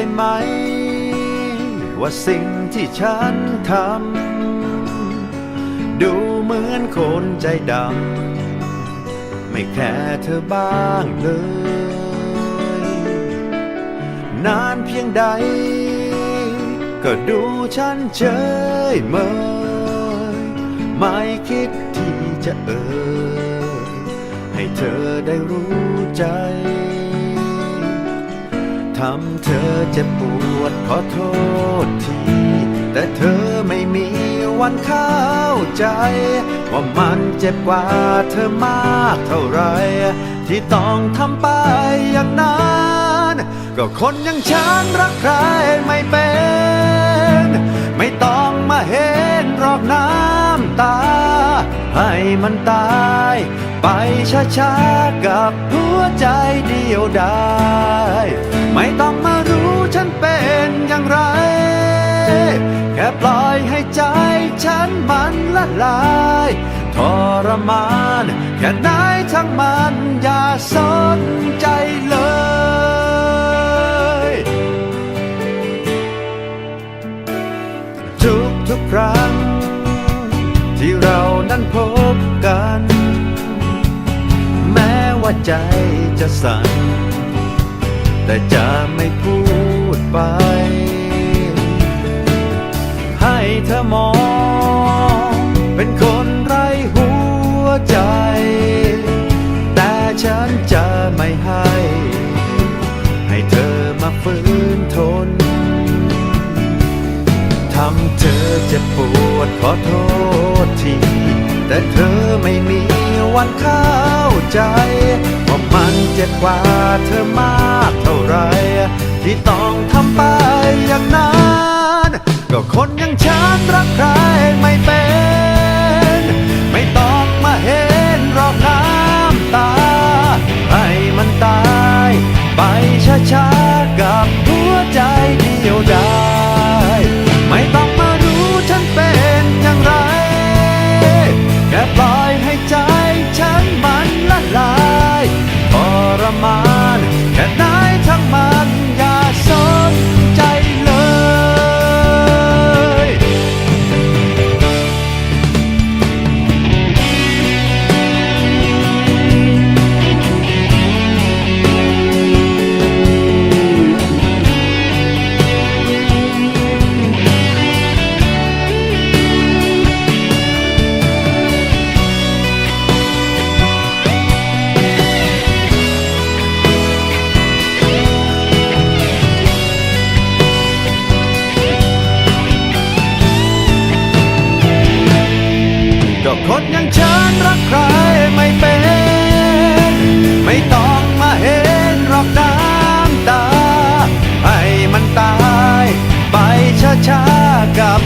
ใช่ไหม ว่าสิ่งที่ฉันทำดูเหมือนคนใจดำไม่แค่เธอบ้างเลย นานเพียงใด ก็ดูฉันเฉยเมยไม่คิดที่จะเอ่ยให้เธอได้รู้ใจ ทำเธอเจ็บปวดขอโทษที แต่เธอไม่มีวันเข้าใจ ว่ามันเจ็บกว่าเธอมากเท่าไร ที่ต้องทำไปอย่างนั้นก็คนอย่างฉันรักใครไม่เป็น ไม่ต้องมาเห็นรอกน้ำตา ให้มันตาย ไปช้าๆกับหัวใจเดียวได้ ไม่ต้องมารู้ฉันเป็นอย่างไร แค่ปล่อยให้ใจฉันมันละลายทรมานแค่ไหนทั้งมันอย่าสนใจเลยทุกทุกครั้ง ที่เรานั้นพบกัน แม้ว่าใจจะสั่น แต่จะไม่พูดไป ให้เธอมอง เป็นคนไร้หัวใจ แต่ฉันจะไม่ให้ ให้เธอมาฝืนทน ทำเธอเจ็บปวดขอโทษที แต่เธอไม่มีวันเข้าใจ ว่ามันเจ็บกว่าเธอมากเท่าไร ที่ต้องทำไปอย่างนั้น ก็คนอย่างฉันรักใครไม่เป็น ไม่ต้องมาเห็นรอกน้ำตา ให้มันตายไปช้าๆ ก็คนอย่างฉันรักใครไม่เป็น ไม่ต้องมาเห็นหรอกน้ำตา ให้มันตาย ไปช้าๆกับ